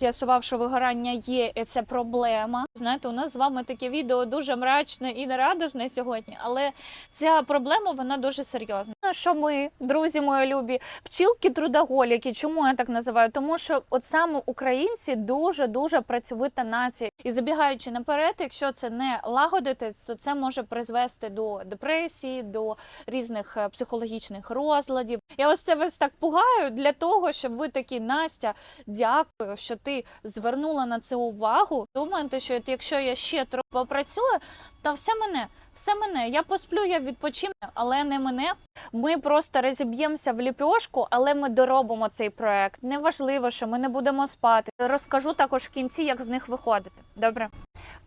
З'ясував, що вигорання є, і це проблема. Знаєте, у нас з вами таке відео дуже мрачне і нерадосне сьогодні, але ця проблема вона дуже серйозна. Ну, Що ми, друзі мої любі, пчілки трудоголіки. Чому я так називаю? Тому що от саме українці дуже дуже працьовита нація. І забігаючи наперед, якщо це не лагодити, то це може призвести до депресії, до різних е, психологічних розладів. Я ось це вас так пугаю для того, щоб ви такі Настя, дякую, що ти звернула на це увагу. Думаєте, що якщо я ще трохи попрацюю, то все мене, все мене. Я посплю, я відпочину, але не мене. Ми просто розіб'ємося в ліпьошку, але ми доробимо цей проект. Неважливо, що ми не будемо спати. Розкажу також в кінці, як з них виходити. Добре.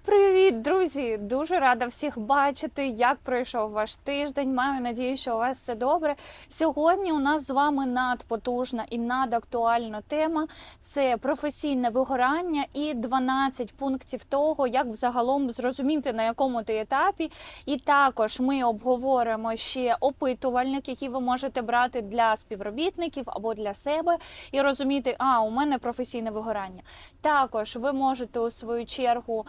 Привіт, друзі! Дуже рада всіх бачити, як пройшов ваш тиждень. Маю надію, що у вас все добре. Сьогодні у нас з вами надпотужна і надактуальна тема це професійне вигорання і 12 пунктів того, як взагалом зрозуміти на якому ти етапі. І також ми обговоримо ще опитувальник, який ви можете брати для співробітників або для себе, і розуміти, а у мене професійне вигорання. Також ви можете у свою чергу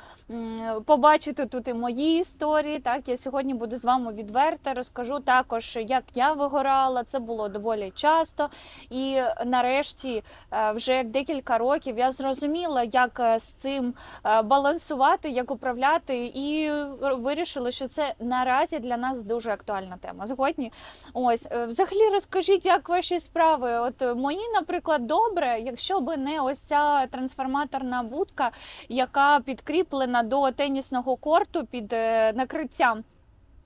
побачити тут і мої історії. Так, я сьогодні буду з вами відверта. Розкажу також, як я вигорала. Це було доволі часто. І нарешті, е, вже декілька років я зрозуміла, як е, з цим е, балансувати, як управляти, і вирішила, що це наразі для нас дуже актуальна тема. Згодні, ось е, взагалі розкажіть, як ваші справи? От е, мої, наприклад, добре, якщо би не ось ця трансформаторна будка, яка підкріплена до тенісного корту під е, накриттям.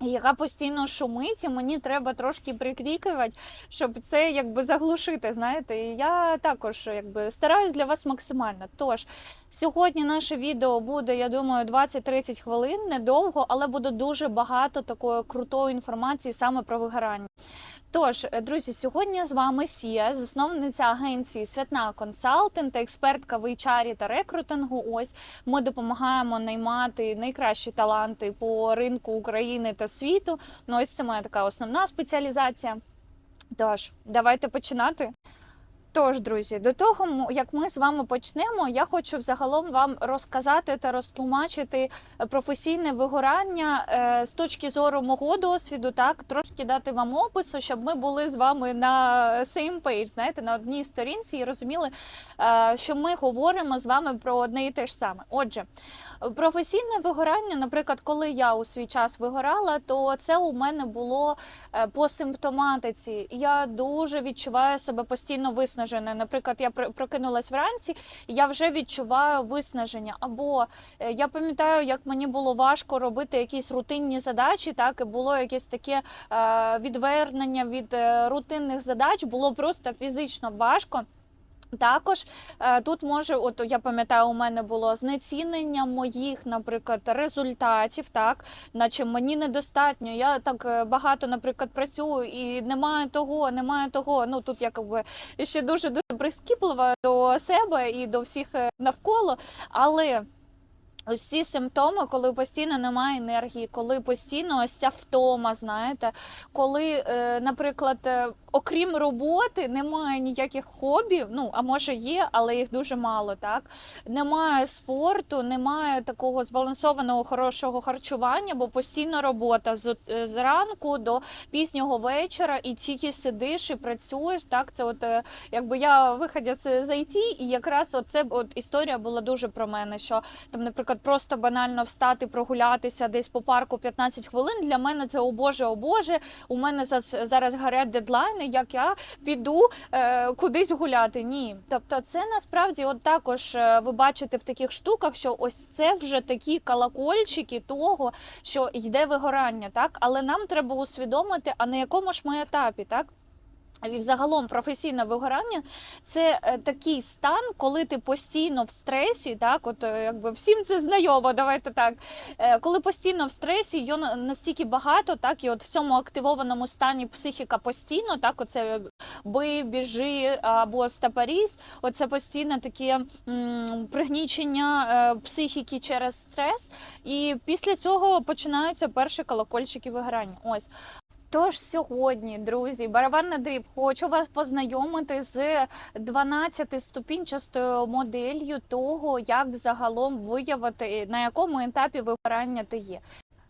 Яка постійно шумить, і мені треба трошки прикрікувати, щоб це якби заглушити. Знаєте, і я також якби стараюсь для вас максимально. Тож сьогодні наше відео буде, я думаю, 20-30 хвилин, недовго, але буде дуже багато такої крутої інформації саме про вигорання. Тож, е, друзі, сьогодні з вами Сія, засновниця агенції Святна Консалтинг, експертка в HR та рекрутингу. Ось ми допомагаємо наймати найкращі таланти по ринку України та світу. Ну, ось це моя така основна спеціалізація. Тож, давайте починати. Тож, друзі, до того, як ми з вами почнемо, я хочу взагалом вам розказати та розтлумачити е, професійне вигорання е, з точки зору мого досвіду, так трошки дати вам опису, щоб ми були з вами на same page, знаєте, на одній сторінці і розуміли, е, що ми говоримо з вами про одне і те ж саме. Отже, професійне вигорання, наприклад, коли я у свій час вигорала, то це у мене було по симптоматиці. Я дуже відчуваю себе постійно виснаженою. Наприклад, я прокинулась вранці, я вже відчуваю виснаження. Або е, я пам'ятаю, як мені було важко робити якісь рутинні задачі, так і було якесь таке е, відвернення від е, рутинних задач, було просто фізично важко. Також е, тут може, от я пам'ятаю, у мене було знецінення моїх, наприклад, результатів, так наче мені недостатньо. Я так е, багато, наприклад, працюю і немає того, немає того. Ну тут я якби ще дуже дуже прискіплива до себе і до всіх е, навколо, але. Ось ці симптоми, коли постійно немає енергії, коли постійно ось ця втома, знаєте, коли, е, наприклад, е, окрім роботи, немає ніяких хобі, ну а може є, але їх дуже мало. Так немає спорту, немає такого збалансованого хорошого харчування, бо постійно робота з е, зранку до пізнього вечора, і тільки сидиш і працюєш. Так, це от якби я виходя з IT, і якраз оце от історія була дуже про мене. Що там, наприклад, просто банально встати, прогулятися десь по парку 15 хвилин. Для мене це о Боже, о Боже. У мене за- зараз горять дедлайни, як я піду е, кудись гуляти. Ні. Тобто, це насправді от також е, ви бачите в таких штуках, що ось це вже такі колокольчики того, що йде вигорання, так але нам треба усвідомити, а на якому ж ми етапі, так. І взагалом професійне вигорання це е, такий стан, коли ти постійно в стресі, так от е, якби всім це знайомо, давайте так. Е, Коли постійно в стресі, його настільки багато, так і от в цьому активованому стані психіка постійно, так, оце бий, біжи або стапарізь, оце постійне таке пригнічення психіки через стрес. І після цього починаються перші колокольчики вигорання. Ось. Тож сьогодні, друзі, барабанна дріб, хочу вас познайомити з 12 ступінчастою моделлю того, як взагалом виявити, на якому етапі вигорання ти є.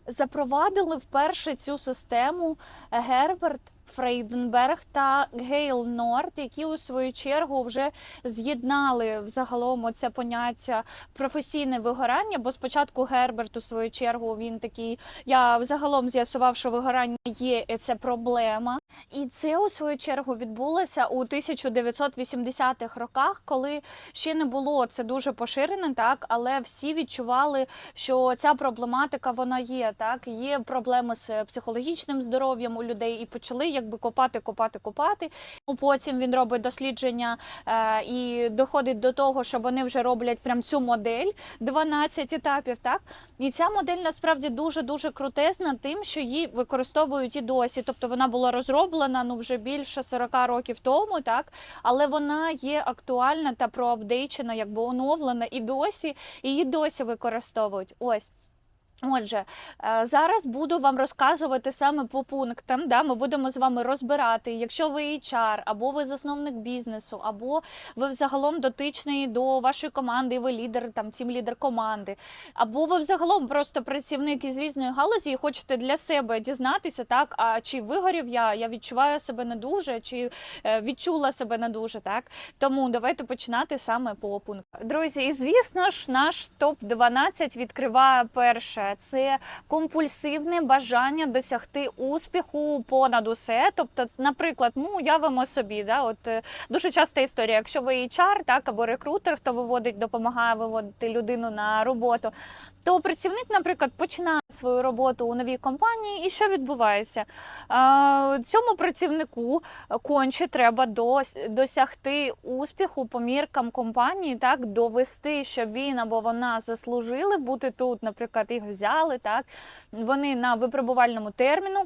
Запровадили вперше цю систему Герберт Фрейденберг та Гейл Норд, які у свою чергу вже з'єднали взагалом оце поняття професійне вигорання. Бо спочатку Герберт у свою чергу він такий. Я взагалом з'ясував, що вигорання є, і це проблема. І це у свою чергу відбулося у 1980-х роках, коли ще не було це дуже поширене, так але всі відчували, що ця проблематика вона є. Так є проблеми з психологічним здоров'ям у людей, і почали якби копати, копати, копати. Ну, Потім він робить дослідження е, і доходить до того, що вони вже роблять прям цю модель 12 етапів. Так і ця модель насправді дуже дуже крутезна, тим, що її використовують і досі. Тобто вона була розроблена ну вже більше 40 років тому, так але вона є актуальна та проапдейчена, якби оновлена і досі, і її досі використовують. Ось. Отже, е, зараз буду вам розказувати саме по пунктам. Да, ми будемо з вами розбирати, якщо ви HR, або ви засновник бізнесу, або ви взагалом дотичний до вашої команди, ви лідер, там тім лідер команди, або ви взагалом просто працівник із різної галузі і хочете для себе дізнатися, так а чи вигорів я, я відчуваю себе не дуже, чи е, відчула себе не дуже. Так тому давайте починати саме по пунктам. Друзі, і звісно ж, наш топ 12 відкриває перше це компульсивне бажання досягти успіху понад усе. Тобто, наприклад, ну уявимо собі, да, от е, дуже часта історія. Якщо ви HR, так або рекрутер, хто виводить, допомагає виводити людину на роботу, то працівник, наприклад, починає свою роботу у новій компанії, і що відбувається? Цьому працівнику конче треба досягти успіху по міркам компанії, так довести, що він або вона заслужили бути тут, наприклад, їх взяли, так вони на випробувальному терміну.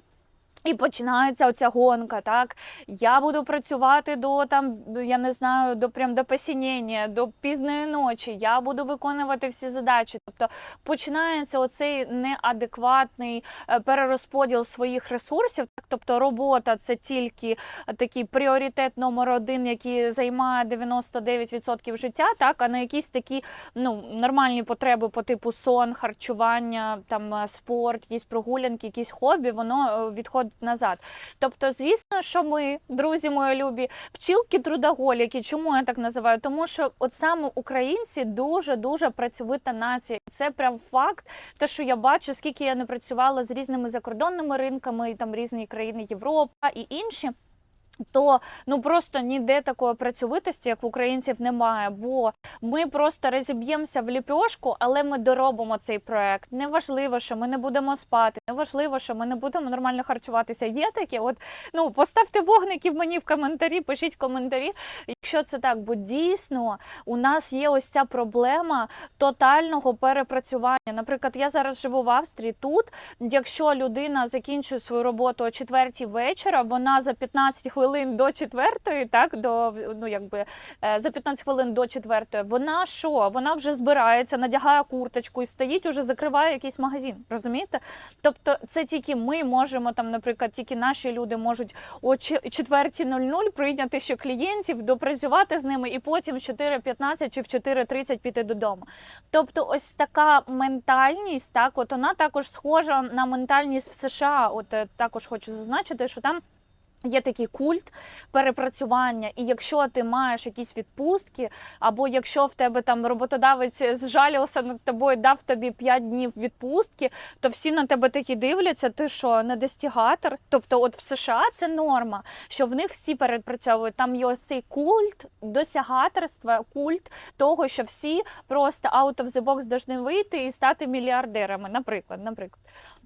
І починається оця гонка, так я буду працювати до там, я не знаю, до прям до посінення, до пізної ночі. Я буду виконувати всі задачі. Тобто починається оцей неадекватний е, перерозподіл своїх ресурсів. Так, тобто робота це тільки такий пріоритет номер один, який займає 99% життя, так а на якісь такі ну нормальні потреби по типу сон, харчування, там е, спорт, якісь прогулянки, якісь хобі, воно е, відходить назад. Тобто, звісно, що ми, друзі мої любі, пчілки трудоголіки. Чому я так називаю? Тому що от саме українці дуже дуже працьовита нація. Це прям факт. Те, що я бачу, скільки я не працювала з різними закордонними ринками, і там різні країни Європа і інші. То ну просто ніде такої працьовитості, як в українців, немає. Бо ми просто розіб'ємося в ліпьошку, але ми доробимо цей проект. Неважливо, що ми не будемо спати, неважливо, що ми не будемо нормально харчуватися. Є таке, от ну поставте вогників мені в коментарі, пишіть коментарі, якщо це так, бо дійсно у нас є ось ця проблема тотального перепрацювання. Наприклад, я зараз живу в Австрії. Тут, якщо людина закінчує свою роботу о четвертій вечора, вона за 15 хвилин до четвертої, так до ну якби е, за 15 хвилин до четвертої, вона що? Вона вже збирається, надягає курточку і стоїть, уже закриває якийсь магазин. Розумієте? Тобто, це тільки ми можемо там, наприклад, тільки наші люди можуть о 4.00 прийняти ще клієнтів, допрацювати з ними, і потім в 4.15 чи в 4.30 піти додому. Тобто, ось така ментальність, так, от вона також схожа на ментальність в США. От е, також хочу зазначити, що там. Є такий культ перепрацювання, і якщо ти маєш якісь відпустки, або якщо в тебе там роботодавець зжалівся над тобою, дав тобі 5 днів відпустки, то всі на тебе такі дивляться. Ти що, не достігатор? Тобто, от в США це норма, що в них всі перепрацьовують. Там є ось цей культ досягаторства, культ того, що всі просто out of the box должны вийти і стати мільярдерами. Наприклад, наприклад.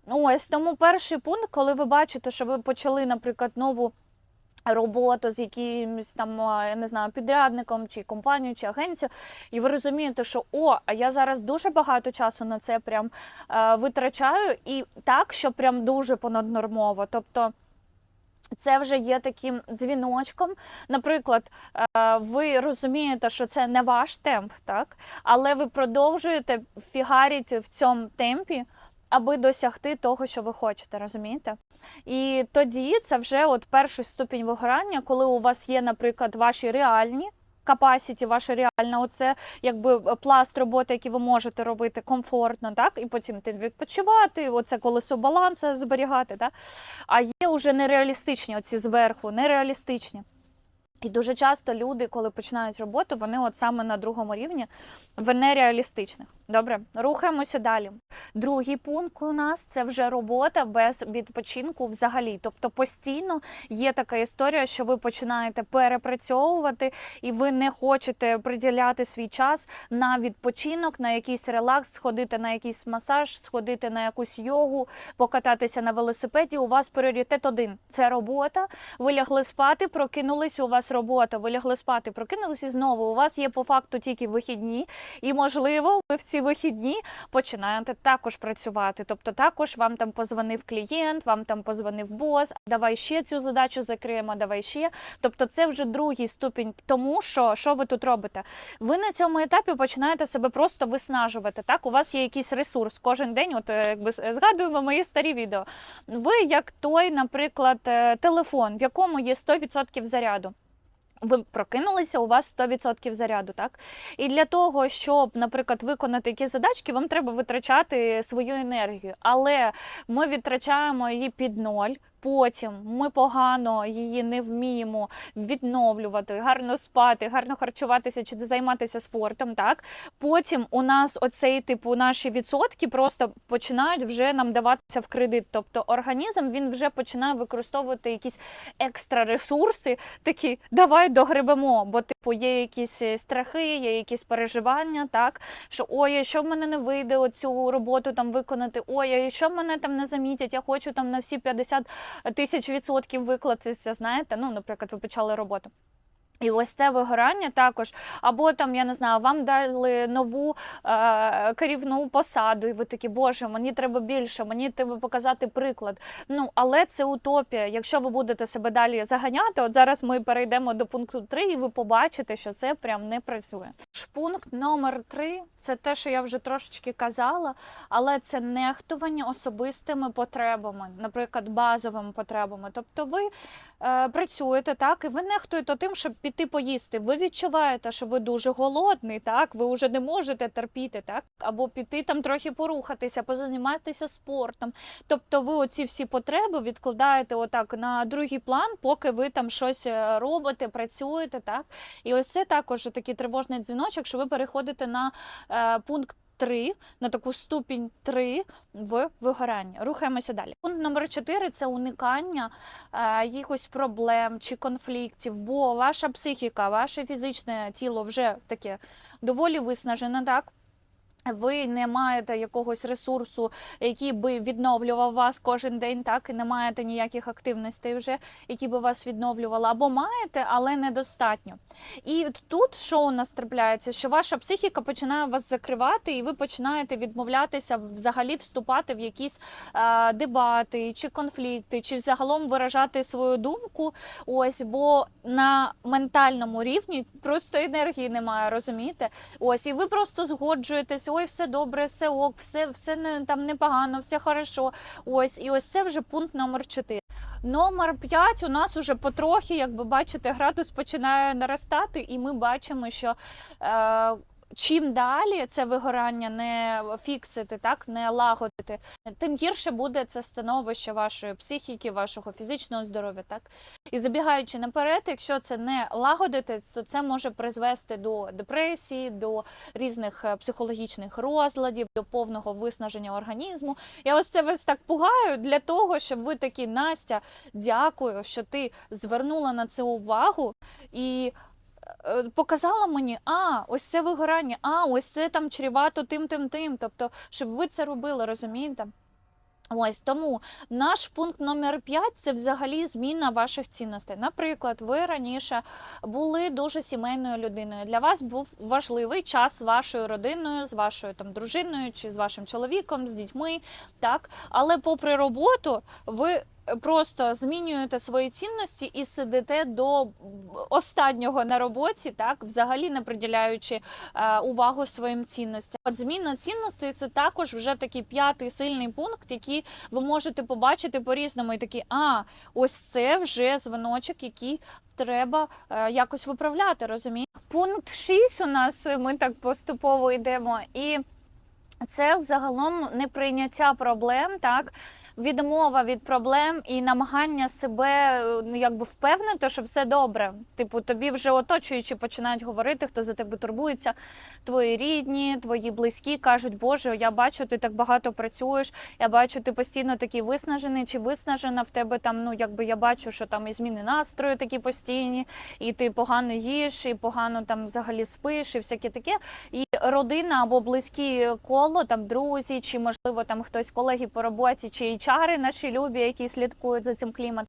Ось тому перший пункт, коли ви бачите, що ви почали, наприклад, нову. Роботу з якимось там я не знаю підрядником чи компанією чи агенцією, і ви розумієте, що о, а я зараз дуже багато часу на це прям е, витрачаю, і так, що прям дуже понаднормово. Тобто це вже є таким дзвіночком. Наприклад, ви розумієте, що це не ваш темп, так? але ви продовжуєте фігарити в цьому темпі. Аби досягти того, що ви хочете, розумієте? І тоді це вже от перший ступінь вигорання, коли у вас є, наприклад, ваші реальні. Капасіті, ваша реальна, оце якби пласт роботи, який ви можете робити комфортно, так і потім ти відпочивати, оце колесо балансу зберігати. Так? А є вже нереалістичні, оці зверху, нереалістичні. І дуже часто люди, коли починають роботу, вони от саме на другому рівні в нереалістичних. Добре, рухаємося далі. Другий пункт у нас це вже робота без відпочинку взагалі. Тобто постійно є така історія, що ви починаєте перепрацьовувати, і ви не хочете приділяти свій час на відпочинок, на якийсь релакс, сходити на якийсь масаж, сходити на якусь йогу, покататися на велосипеді. У вас пріоритет один це робота. Ви лягли спати, прокинулись. У вас робота. Ви лягли спати, прокинулись і знову. У вас є по факту тільки вихідні, і можливо, ви в ці вихідні починаєте також працювати. Тобто, також вам там позвонив клієнт, вам там позвонив бос. Давай ще цю задачу закриємо, давай ще. Тобто, це вже другий ступінь, тому що що ви тут робите? Ви на цьому етапі починаєте себе просто виснажувати. Так, у вас є якийсь ресурс кожен день. От е, якби згадуємо мої старі відео. Ви як той, наприклад, е, телефон, в якому є 100% заряду. Ви прокинулися, у вас 100% заряду, так? І для того, щоб, наприклад, виконати якісь задачки, вам треба витрачати свою енергію. Але ми відтрачаємо її під ноль. Потім ми погано її не вміємо відновлювати, гарно спати, гарно харчуватися чи займатися спортом. Так потім у нас оцей типу наші відсотки просто починають вже нам даватися в кредит. Тобто організм він вже починає використовувати якісь екстра ресурси, такі давай догребемо, бо типу є якісь е, страхи, є якісь переживання, так що ой, що в мене не вийде оцю роботу там виконати, ой, що мене там не замітять, я хочу там на всі 50 тисяч відсотків виклатися, знаєте, ну, наприклад, ви почали роботу. І ось це вигорання також, або там, я не знаю, вам дали нову е, керівну посаду, і ви такі, боже, мені треба більше, мені треба показати приклад. Ну, але це утопія. Якщо ви будете себе далі заганяти, от зараз ми перейдемо до пункту 3, і ви побачите, що це прям не працює. Пункт номер 3 це те, що я вже трошечки казала, але це нехтування особистими потребами, наприклад, базовими потребами. Тобто ви е, працюєте так, і ви нехтуєте тим, щоб піти поїсти. Ви відчуваєте, що ви дуже голодний, так ви вже не можете терпіти, так або піти там трохи порухатися, позаніматися спортом. Тобто, ви оці всі потреби відкладаєте отак на другий план, поки ви там щось е, робите, працюєте, так. І ось це також такий тривожний дзвіночок, що ви переходите на е, пункт. 3, на таку ступінь 3 в вигоранні. Рухаємося далі. Пункт номер 4 це уникання е, якихось проблем чи конфліктів, бо ваша психіка, ваше фізичне тіло вже таке доволі виснажене, так? Ви не маєте якогось ресурсу, який би відновлював вас кожен день, так і не маєте ніяких активностей вже, які би вас відновлювали, або маєте, але недостатньо. І тут що у нас трапляється? Що ваша психіка починає вас закривати, і ви починаєте відмовлятися взагалі вступати в якісь е, дебати чи конфлікти, чи взагалом виражати свою думку. Ось, бо на ментальному рівні просто енергії немає, розумієте? Ось, і ви просто згоджуєтесь, ой, все добре, все ок, все, все не там непогано, все хорошо. Ось, і ось це вже пункт номер 4. Номер 5 у нас уже потрохи, як ви бачите, градус починає наростати, і ми бачимо, що. Е, Чим далі це вигорання не фіксити, так не лагодити, тим гірше буде це становище вашої психіки, вашого фізичного здоров'я. Так і забігаючи наперед, якщо це не лагодити, то це може призвести до депресії, до різних е, психологічних розладів, до повного виснаження організму. Я ось це вас так пугаю для того, щоб ви такі Настя, дякую, що ти звернула на це увагу і. Е, Показала мені, а ось це вигорання, а ось це там чрівато тим, тим, тим. Тобто, щоб ви це робили, розумієте? Ось тому наш пункт номер 5 це взагалі зміна ваших цінностей. Наприклад, ви раніше були дуже сімейною людиною. Для вас був важливий час з вашою родиною, з вашою там дружиною чи з вашим чоловіком, з дітьми. Так, але попри роботу, ви просто змінюєте свої цінності і сидите до останнього на роботі, так взагалі не приділяючи е, увагу своїм цінностям. От зміна цінностей це також вже такий п'ятий сильний пункт, який ви можете побачити по-різному. І такий, а ось це вже дзвіночок, який треба е, якось виправляти. Розумієте? Пункт 6 у нас е, ми так поступово йдемо, і це взагалом неприйняття проблем, так. Відмова від проблем і намагання себе е, ну, якби впевнити, що все добре. Типу, тобі вже оточуючи починають говорити, хто за тебе турбується. Твої рідні, твої близькі кажуть, Боже, я бачу, ти так багато працюєш. Я бачу, ти постійно такий виснажений чи виснажена. В тебе там, ну якби я бачу, що там і зміни настрою такі постійні, і ти погано їш, і погано там взагалі спиш, і всяке таке. І родина або близькі коло, там друзі, чи можливо там хтось колеги по роботі, чи чари наші любі, які слідкують за цим кліматом.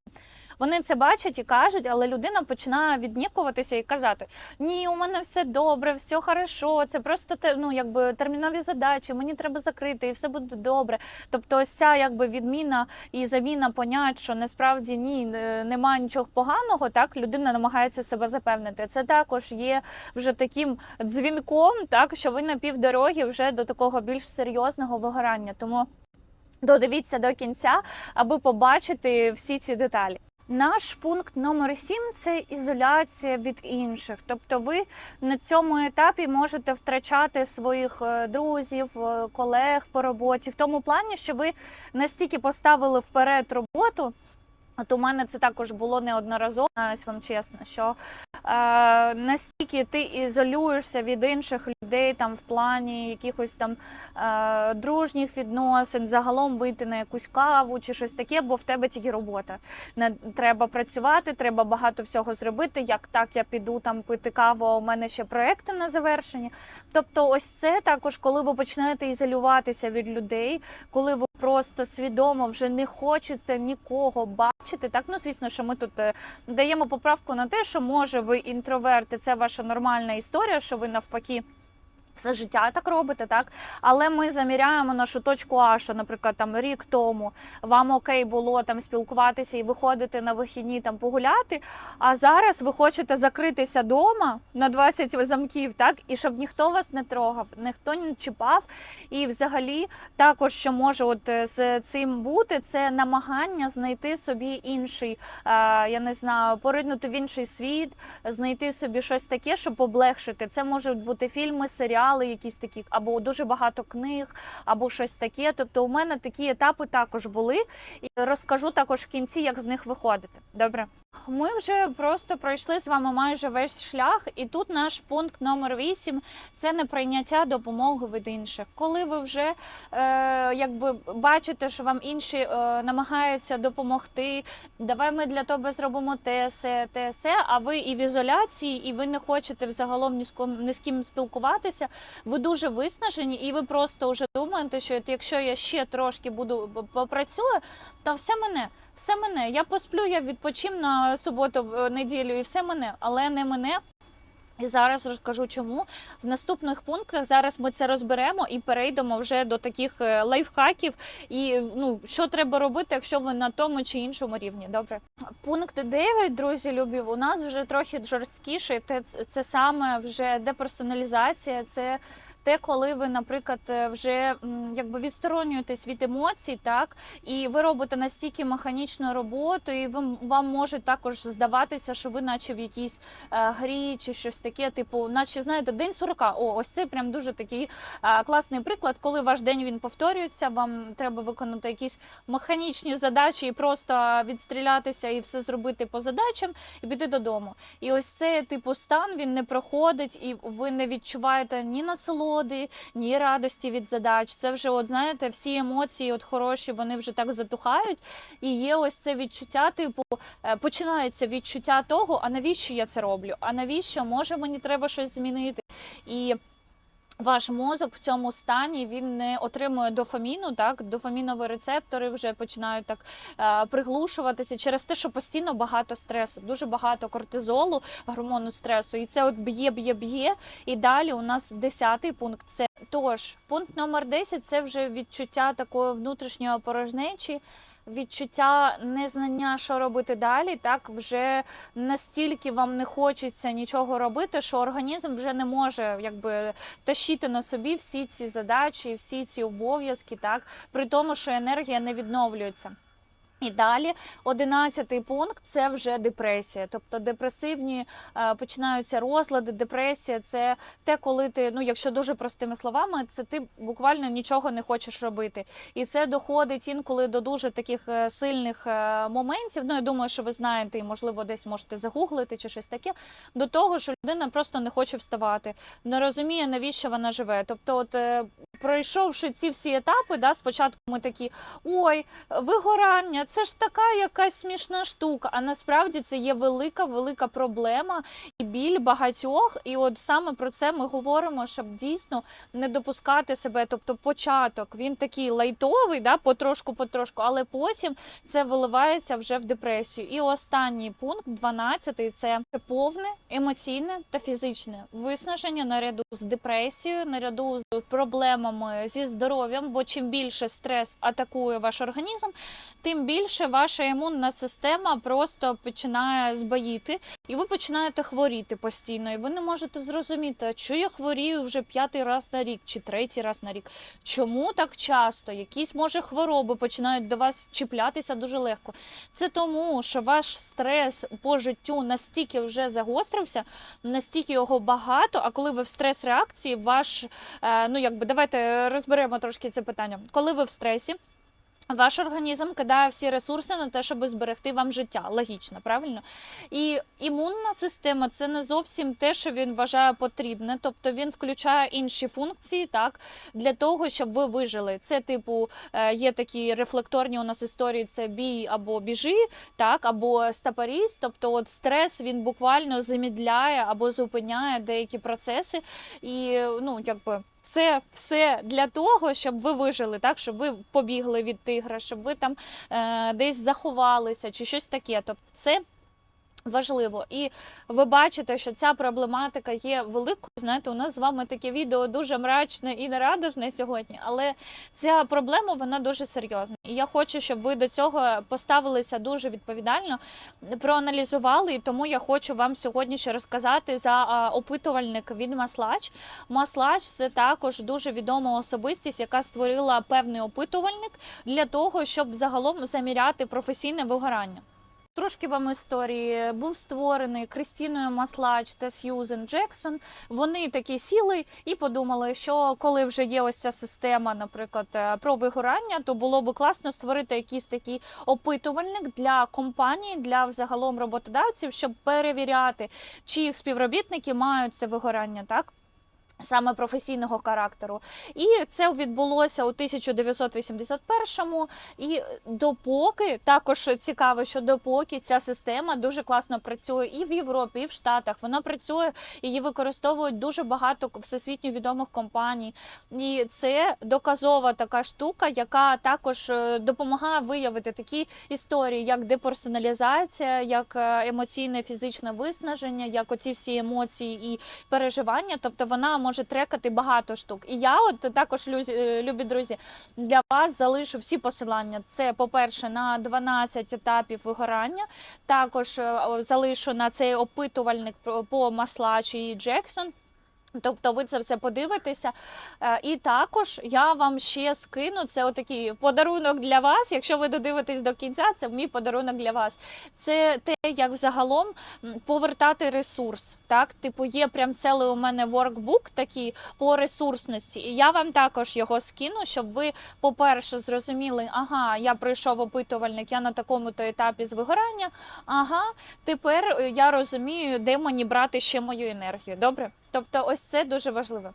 Вони це бачать і кажуть, але людина починає віднікуватися і казати: Ні, у мене все добре, все хорошо, це просто ну, якби термінові задачі, мені треба закрити, і все буде добре. Тобто, ось ця якби відміна і заміна понять, що насправді ні, е, немає нічого поганого. Так людина намагається себе запевнити. Це також є вже таким дзвінком, так що ви на півдороги вже до такого більш серйозного вигорання. Тому додивіться до кінця, аби побачити всі ці деталі. Наш пункт номер 7 – це ізоляція від інших. Тобто, ви на цьому етапі можете втрачати своїх е, друзів, е, колег по роботі, в тому плані, що ви настільки поставили вперед роботу. От у мене це також було неодноразово, ось вам чесно, що е, настільки ти ізолюєшся від інших людей там в плані якихось там е, дружніх відносин, загалом вийти на якусь каву чи щось таке, бо в тебе тільки робота. Не треба працювати, треба багато всього зробити. Як так я піду там пити каву, а у мене ще проекти на завершенні. Тобто, ось це також, коли ви починаєте ізолюватися від людей, коли ви просто свідомо вже не хочете нікого бачити. Так, ну звісно, що ми тут е, даємо поправку на те, що може ви інтроверти, це ваша нормальна історія, що ви навпаки. Все життя так робите, так але ми заміряємо нашу точку А, що, наприклад, там рік тому вам окей було там спілкуватися і виходити на вихідні там погуляти. А зараз ви хочете закритися вдома на 20 замків, так і щоб ніхто вас не трогав, ніхто не чіпав. І взагалі, також що може от е, з цим бути, це намагання знайти собі інший, е, я не знаю, поринути в інший світ, знайти собі щось таке, щоб облегшити. Це можуть бути фільми, серіали, якісь такі, або дуже багато книг, або щось таке. Тобто, у мене такі етапи також були, і розкажу також в кінці, як з них виходити. Добре. Ми вже просто пройшли з вами майже весь шлях, і тут наш пункт номер 8 – це неприйняття допомоги від інших. Коли ви вже е, якби бачите, що вам інші е, намагаються допомогти, давай ми для тебе зробимо те, се, те, се, а ви і в ізоляції, і ви не хочете взагалом ні з ким, ні з ким спілкуватися, ви дуже виснажені, і ви просто вже думаєте, що якщо я ще трошки буду попрацюю, то все мене, все мене. Я посплю, я відпочим на суботу, в неділю, і все мене, але не мене. І зараз розкажу, чому в наступних пунктах зараз ми це розберемо і перейдемо вже до таких е, лайфхаків. І ну що треба робити, якщо ви на тому чи іншому рівні. Добре, пункт 9, друзі, любі, у нас вже трохи жорсткіше. Це, це саме вже деперсоналізація. Це те, коли ви, наприклад, е, вже якби відсторонюєтесь від емоцій, так і ви робите настільки механічну роботу, і ви вам може також здаватися, що ви, наче в якійсь е, грі чи щось таке, типу, наче знаєте, день сурка. О, ось це прям дуже такий е, класний приклад, коли ваш день він повторюється. Вам треба виконати якісь механічні задачі і просто відстрілятися і все зробити по задачам, і піти додому. І ось цей типу стан він не проходить, і ви не відчуваєте ні насолоди, ні радості від задач. Це вже, от знаєте, всі емоції, от хороші, вони вже так затухають. І є ось це відчуття, типу, е, починається відчуття того, а навіщо я це роблю? А навіщо може мені треба щось змінити? І Ваш мозок в цьому стані він не отримує дофаміну, так дофамінові рецептори вже починають так е, приглушуватися через те, що постійно багато стресу, дуже багато кортизолу, гормону стресу, і це от б'є, б'є, б'є. І далі у нас десятий пункт. Це тож пункт номер 10 – це вже відчуття такої внутрішньої порожнечі. Відчуття незнання, що робити далі, так вже настільки вам не хочеться нічого робити, що організм вже не може якби тащити на собі всі ці задачі, всі ці обов'язки, так при тому, що енергія не відновлюється. І далі, одинадцятий пункт це вже депресія. Тобто депресивні е, починаються розлади. Депресія це те, коли ти, ну якщо дуже простими словами, це ти буквально нічого не хочеш робити. І це доходить інколи до дуже таких е, сильних е, моментів. Ну я думаю, що ви знаєте, і можливо десь можете загуглити чи щось таке. До того, що людина просто не хоче вставати, не розуміє, навіщо вона живе. Тобто, от пройшовши ці всі етапи, да, спочатку ми такі ой, вигорання, це ж така якась смішна штука. А насправді це є велика, велика проблема і біль багатьох. І от саме про це ми говоримо, щоб дійсно не допускати себе. Тобто, початок він такий лайтовий, да, потрошку, потрошку, але потім це виливається вже в депресію. І останній пункт, 12, це повне емоційне та фізичне виснаження наряду з депресією, наряду з проблемами зі здоров'ям. Бо чим більше стрес атакує ваш організм, тим більше ваша імунна система просто починає збоїти, і ви починаєте хворіти постійно. І ви не можете зрозуміти, що я хворію вже п'ятий раз на рік чи третій раз на рік. Чому так часто? Якісь може хвороби починають до вас чіплятися дуже легко. Це тому, що ваш стрес по життю настільки вже загострився, настільки його багато. А коли ви в стрес-реакції, ваш е, ну якби давайте розберемо трошки це питання. Коли ви в стресі. Ваш організм кидає всі ресурси на те, щоб зберегти вам життя. Логічно, правильно? І імунна система це не зовсім те, що він вважає потрібне. Тобто він включає інші функції, так, для того, щоб ви вижили. Це, типу, е, є такі рефлекторні у нас історії: це бій або біжи, так, або стапоріз. Тобто, от стрес він буквально замідляє або зупиняє деякі процеси. І ну, якби. Це все для того, щоб ви вижили, так щоб ви побігли від тигра, щоб ви там е, десь заховалися чи щось таке. Тобто, це важливо. І ви бачите, що ця проблематика є великою. Знаєте, у нас з вами таке відео дуже мрачне і нерадосне сьогодні, але ця проблема вона дуже серйозна. І я хочу, щоб ви до цього поставилися дуже відповідально, проаналізували. І тому я хочу вам сьогодні ще розказати за опитувальник від Маслач. Маслач це також дуже відома особистість, яка створила певний опитувальник для того, щоб загалом заміряти професійне вигорання. Трошки вам історії був створений Кристіною Маслач та Сьюзен Джексон. Вони такі сіли і подумали, що коли вже є ось ця система, наприклад, е, про вигорання, то було би класно створити якийсь такий опитувальник для компаній, для взагалом роботодавців, щоб перевіряти, чи їх співробітники мають це вигорання, так. Саме професійного характеру, і це відбулося у 1981-му. І допоки також цікаво, що допоки ця система дуже класно працює і в Європі, і в Штатах. Вона працює, її використовують дуже багато всесвітньо відомих компаній. І це доказова така штука, яка також е, допомагає виявити такі історії, як деперсоналізація, як е, емоційне фізичне виснаження, як оці всі емоції і переживання. Тобто вона може трекати багато штук. І я, от також е, любі друзі, для вас залишу всі посилання. Це, по-перше, на 12 етапів вигорання. Також е, залишу на цей опитувальник по Маслачі і Джексон. Тобто ви це все подивитеся. Е, І також я вам ще скину це отакий подарунок для вас. Якщо ви додивитесь до кінця, це мій подарунок для вас. Це те, як взагалом повертати ресурс. Так, типу, є прям цілий у мене воркбук такий по ресурсності. І я вам також його скину, щоб ви, по-перше, зрозуміли, ага, я пройшов опитувальник, я на такому-то етапі з вигорання. Ага, тепер я розумію, де мені брати ще мою енергію. Добре? Тобто, ось це дуже важливо.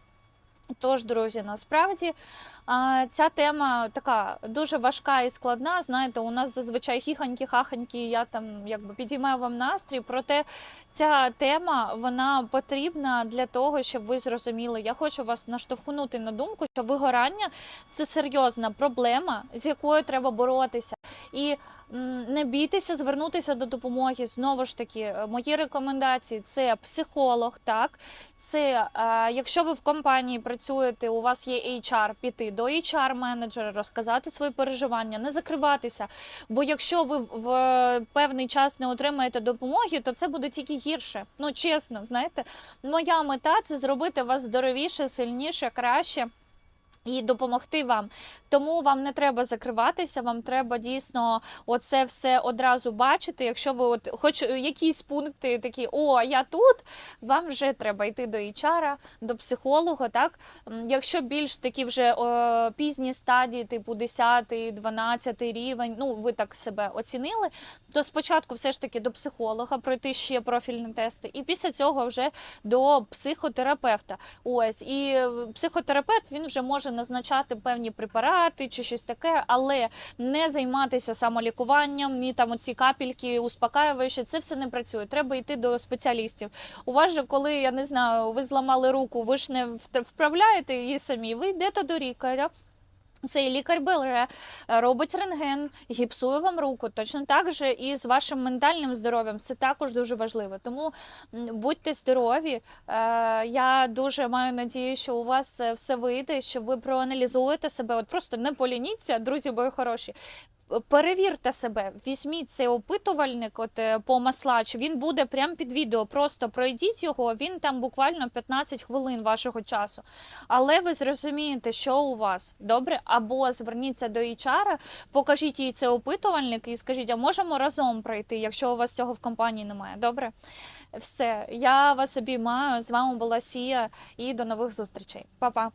Тож, друзі, насправді ця тема така дуже важка і складна. Знаєте, у нас зазвичай хіханьки, хаханьки, я там якби підіймаю вам настрій. Проте ця тема вона потрібна для того, щоб ви зрозуміли. Я хочу вас наштовхнути на думку, що вигорання це серйозна проблема, з якою треба боротися. І не бійтеся звернутися до допомоги. Знову ж таки, е, мої рекомендації це психолог, так це е, якщо ви в компанії працюєте, у вас є HR, піти до HR-менеджера, розказати свої переживання, не закриватися. Бо якщо ви в в певний час не отримаєте допомоги, то це буде тільки гірше. Ну чесно, знаєте, моя мета це зробити вас здоровіше, сильніше, краще. І допомогти вам, тому вам не треба закриватися. Вам треба дійсно оце все одразу бачити. Якщо ви от хоч якісь пункти такі, о, я тут, вам вже треба йти до HR, до психолога. Так, якщо більш такі вже о, пізні стадії, типу 10, 12 рівень, ну ви так себе оцінили, то спочатку все ж таки до психолога пройти ще профільні тести, і після цього вже до психотерапевта. Ось і психотерапевт він вже може назначати певні препарати чи щось таке, але не займатися самолікуванням, ні там оці капельки, успокаюючі, це все не працює. Треба йти до спеціалістів. У вас же, коли я не знаю, ви зламали руку, ви ж не вправляєте її самі, ви йдете до лікаря. Цей лікар бере, е, робить рентген, гіпсує вам руку. Точно так же і з вашим ментальним здоров'ям це також дуже важливо. Тому будьте здорові. Е, Я дуже маю надію, що у вас е, все вийде, що ви проаналізуєте себе. От просто не полініться, друзі бої хороші. Перевірте себе, візьміть цей опитувальник от е, по маслачу. Він буде прямо під відео. Просто пройдіть його. Він там буквально 15 хвилин вашого часу. Але ви зрозумієте, що у вас добре, або зверніться до HR, покажіть їй цей опитувальник і скажіть, а можемо разом пройти, якщо у вас цього в компанії немає. Добре, все. Я вас обіймаю. З вами була Сія і до нових зустрічей. Па-па.